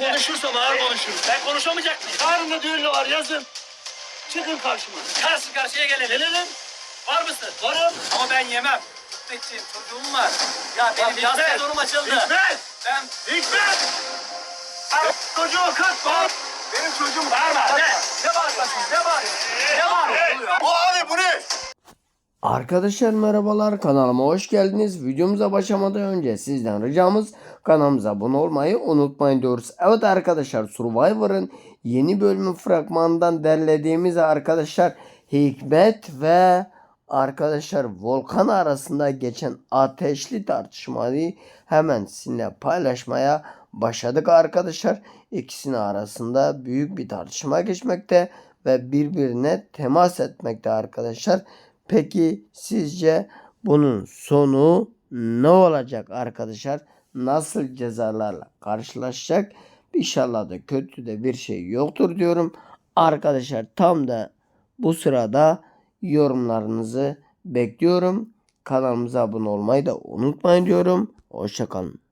Ben konuşursam ağır konuşurum. Ben konuşamayacak mıyım? Yarın da düğünü var yazın. Çıkın karşıma. Karşı karşıya gelelim. Gelelim. Var mısın? Varım. Ama ben yemem. Hikmetciğim çocuğum var. Ya benim Hikmet. sezonum açıldı. Hikmet. Ben Hikmet. Çocuğu kaçma. Benim çocuğum Bağırma, ne? Ne bağırıyorsun? Ne bağırıyorsun? Bu abi bu ne? Arkadaşlar merhabalar kanalıma hoş geldiniz. Videomuza başlamadan önce sizden ricamız kanalımıza abone olmayı unutmayın diyoruz. Evet arkadaşlar Survivor'ın yeni bölümü fragmanından derlediğimiz arkadaşlar Hikmet ve arkadaşlar Volkan arasında geçen ateşli tartışmayı hemen sizinle paylaşmaya başladık arkadaşlar. İkisinin arasında büyük bir tartışma geçmekte ve birbirine temas etmekte arkadaşlar. Peki sizce bunun sonu ne olacak arkadaşlar? Nasıl cezalarla karşılaşacak? İnşallah da kötü de bir şey yoktur diyorum. Arkadaşlar tam da bu sırada yorumlarınızı bekliyorum. Kanalımıza abone olmayı da unutmayın diyorum. Hoşçakalın.